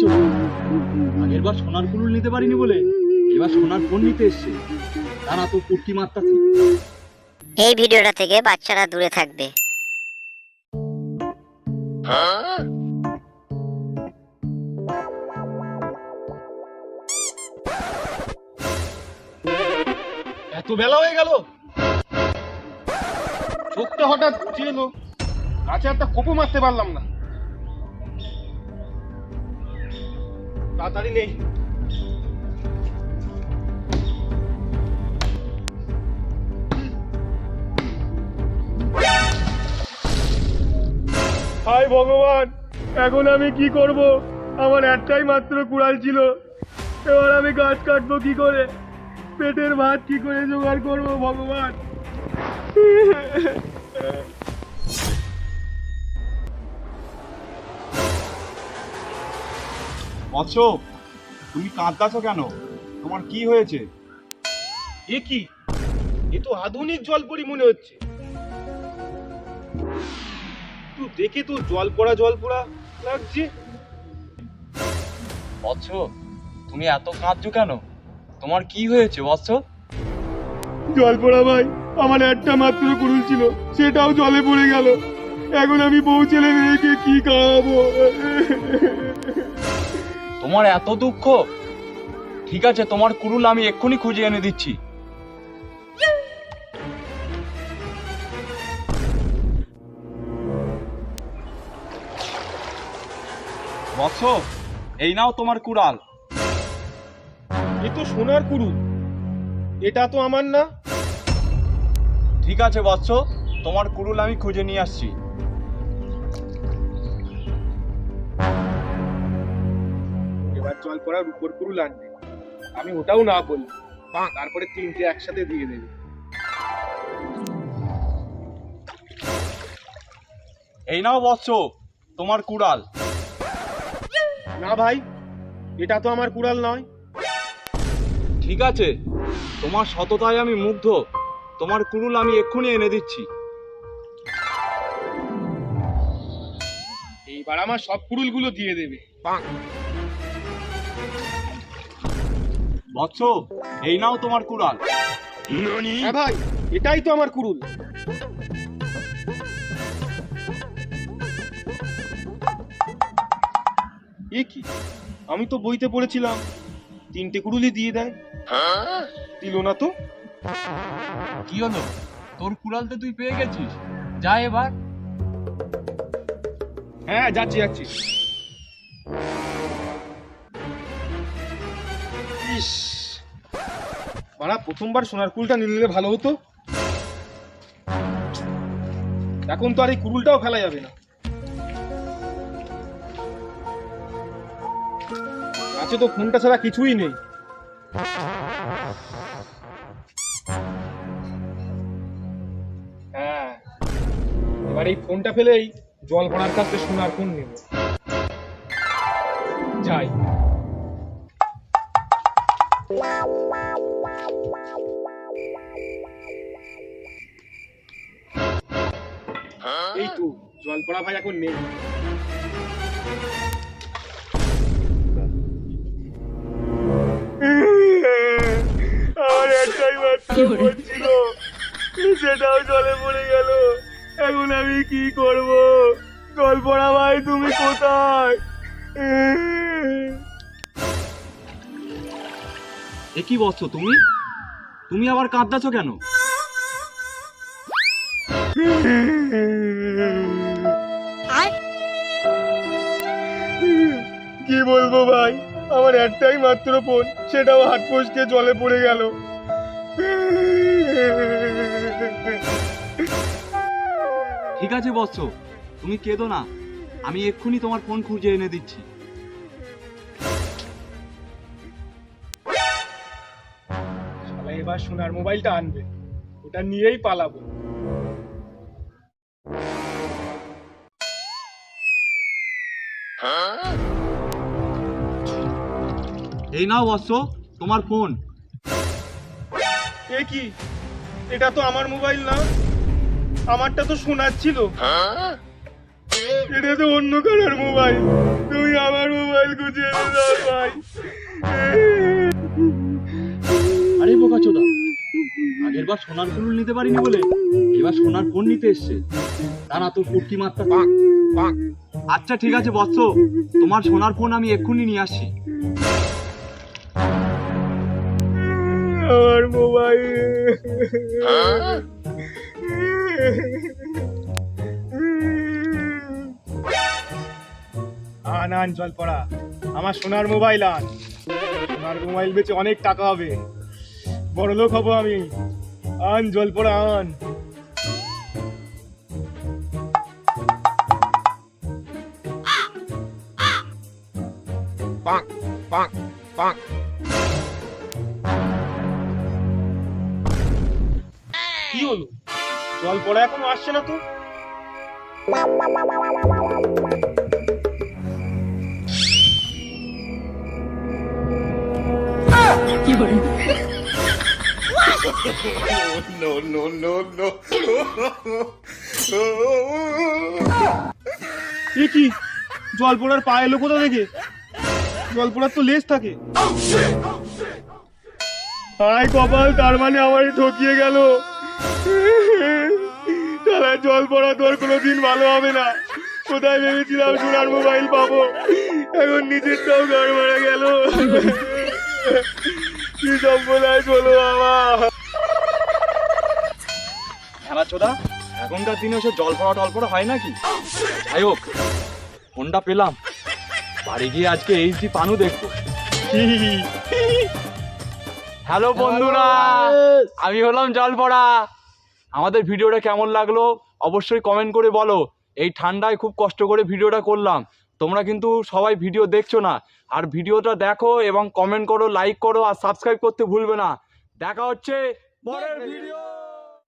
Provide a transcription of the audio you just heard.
করেছ আগের বার সোনার কুলুল নিতে পারিনি বলে? এবার সোনার ফোন নিতে এসছে। তারা তো মারতাছি। এই ভিডিওটা থেকে বাচ্চারা দূরে থাকবে। এত বেলা হয়ে গেল। চোখটা হঠাৎ এলো। গাছে একটা কোপো মারতে পারলাম না। তাড়াতাড়ি নেই হাই ভগবান, এখন আমি কি করব? আমার একটাই মাত্র কুড়াল ছিল। এবার আমি গাছ কাটবো কি করে? পেটের ভাত কি করে জোগাড় করব ভগবান? মৎস্য তুমি কাঁদতাছো কেন? তোমার কি হয়েছে? এ কি? এ তো আধুনিক জলপরি মনে হচ্ছে। তো দেখে তো জল পড়া জল পড়া লাগছে। মৎস্য তুমি এত কাঁদছো কেন? তোমার কি হয়েছে মৎস্য জল পড়া ভাই আমার একটা মাত্র কুড়ুল ছিল সেটাও জলে পড়ে গেল। এখন আমি বউ ছেলে মেয়েকে কি খাওয়াবো? তোমার এত দুঃখ? ঠিক আছে তোমার কুরুল আমি এক্ষুনি খুঁজে এনে দিচ্ছি। বৎস এই নাও তোমার কুড়াল। এ তো সোনার কুড়ুল। এটা তো আমার না। ঠিক আছে বৎস তোমার কুড়ুল আমি খুঁজে নিয়ে আসছি। জল পড়ার উপর কুড়ুল আনবে আমি ওটাও না বলি তারপরে তিনটে একসাথে দিয়ে দেবে। এই নাও বৎস তোমার কুড়াল। না ভাই এটা তো আমার কুড়াল নয়। ঠিক আছে তোমার সততায় আমি মুগ্ধ। তোমার কুড়ুল আমি এক্ষুনি এনে দিচ্ছি। এইবার আমার সব কুড়ুলগুলো দিয়ে দেবে। বৎস এই নাও তোমার কুড়াল। হ্যাঁ ভাই এটাই তো আমার কুড়ুল। এ কি? আমি তো বইতে পড়েছিলাম। তিনটে কুড়ুলি দিয়ে দেয়। দিল না তো? কি হলো? তোর কুড়াল তো তুই পেয়ে গেছিস? যা এবার। হ্যাঁ যাচ্ছি যাচ্ছি। ইস। মারা প্রথমবার সোনার কুলটা নিয়ে নিলে ভালো হতো। এখন তো আর এই কুরুলটাও ফেলা যাবে না। আছে তো ফোনটা ছাড়া কিছুই নেই। হ্যাঁ এবার এই ফোনটা ফেলেই জল ভরার কাছে সোনার ফোন নেব। যাই। এই তো জল পড়া ভাই এখন নেই। আমার একটাই মাত্র ছিল সেটাও জলে পড়ে গেল। এখন আমি কি করব? জল পড়া ভাই তুমি কোথায়? এ কি তুমি? তুমি আবার কাঁদতেছো কেন? কি বলব ভাই? আমার একটাই মাত্র ফোন সেটাও হাত ফসকে জলে পড়ে গেল। ঠিক আছে বৎস তুমি কেঁদো না। আমি এক্ষুনি তোমার ফোন খুঁজে এনে দিচ্ছি। এবার সোনার মোবাইলটা আনবে ওটা নিয়েই পালাবো। এই নাও বৎস তোমার ফোন। এ কি? এটা তো আমার মোবাইল না। আমারটা তো সোনার ছিল। এটা তো অন্য কারোর মোবাইল। তুমি আমার মোবাইল গুছিয়ে দাও ভাই। আরে বোকা চোদা আগের বার সোনার কুলুল নিতে পারিনি বলে এবার সোনার ফোন নিতে এসছে। দাঁড়া তোর পুটকি মারটা আচ্ছা ঠিক আছে বৎস তোমার সোনার ফোন আমি এক্ষুনি নিয়ে আসছি। আমার মোবাইল। আন আন জল পড়া। আমার সোনার মোবাইল আন। সোনার মোবাইল বেচে অনেক টাকা হবে। বড় লোক হব আমি। আন জল পড়া আন কি হলো? জল পড়া এখনও আসছে না তো? এ কি জল পড়ার পা এলো কোথা থেকে? জল পড়ার তো লেজ থাকে। হায় কপাল, তার মানে আমারই ঠকিয়ে গেল। তাহলে জল পড়া তোর কোনোদিন ভালো হবে না। কোথায় ভেবেছিলাম সোনার মোবাইল পাবো? এখন নিজেরটাও ঘর মারা গেল। কি সব বলায় চলো আমার চোদা এখনকার দিনে সে জল পড়া টল পড়া হয় নাকি? যাই হোক ফোনটা পেলাম। বাড়ি গিয়ে আজকে এইচডি পানু দেখব। হ্যালো বন্ধুরা আমি হলাম জল পড়া আমাদের ভিডিওটা কেমন লাগল অবশ্যই কমেন্ট করে বলো। এই ঠান্ডায় খুব কষ্ট করে ভিডিওটা করলাম। তোমরা কিন্তু সবাই ভিডিও দেখছ না। আর ভিডিওটা দেখো এবং কমেন্ট করো লাইক করো আর সাবস্ক্রাইব করতে ভুলবে না। দেখা হচ্ছে পরের ভিডিও